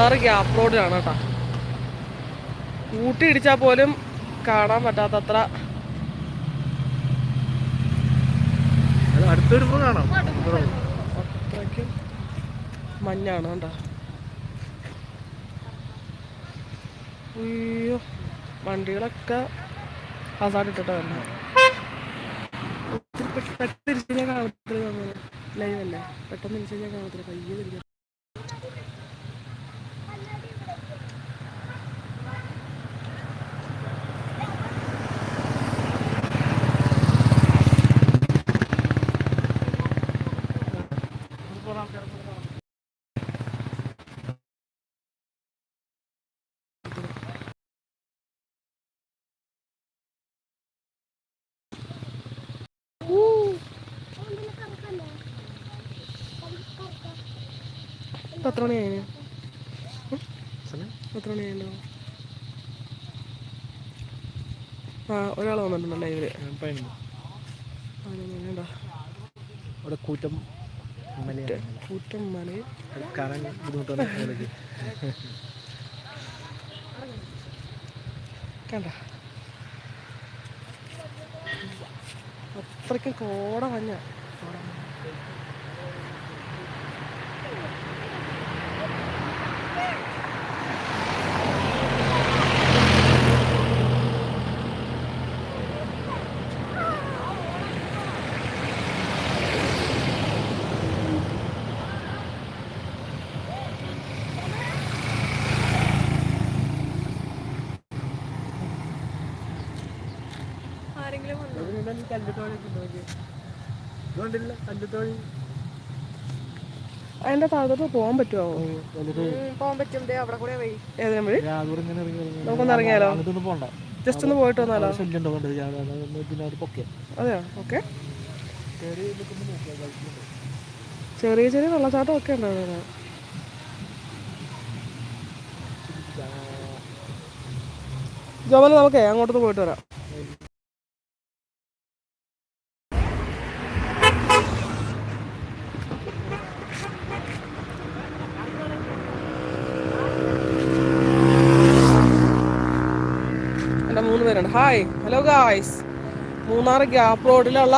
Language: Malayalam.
മൂന്നാറ് ഗ്യാപ്പ് റോഡിലാണ് കേട്ടോ. ഊട്ടി ഇടിച്ചാൽ പോലും കാണാൻ പറ്റാത്തത്ര അത്രയ്ക്കും മഞ്ഞാണ് കേട്ടോ അയ്യോ വണ്ടികളൊക്കെ ഹസാർഡ് ഇട്ടിട്ട് തന്നെ പെട്ടെന്ന് തിരിച്ചു കഴിഞ്ഞാൽ കാണത്തില്ല ലൈവല്ലേ പെട്ടെന്ന് തിരിച്ചു കഴിഞ്ഞാൽ കാണത്തില്ല. തിരിക്കാം ഇപ്പം എത്ര മണിയായി? എത്ര മണിയായല്ലോ ആ ഒരാൾ വന്നിട്ടുണ്ടല്ലേ ഇവർ അവിടെ കൂറ്റം കൂറ്റം മലയിൽ കാണാൻ ബുദ്ധിമുട്ടാണ് കണ്ട. അത്രയ്ക്കും കോട മഞ്ഞ. കോട അതിന്റെ താഴത്തോട്ട് പോകാൻ പറ്റുമോ? പോകാൻ പറ്റും. ദേ അവിടെ കൂടെ വഴി വഴി നമുക്കൊന്ന് ഇറങ്ങിയാലോ? ജസ്റ്റ് ഒന്ന് പോയിട്ട് വന്നാലോ? അതെയോ? ഓക്കെ. ചെറിയ ചെറിയ വെള്ളച്ചാട്ടം ഒക്കെ ഉണ്ട് അവിടെ. ജോമന നമുക്കേ അങ്ങോട്ടൊന്ന് പോയിട്ട് വരാം. എന്റെ hi hello guys Munnar gap റോഡിലുള്ള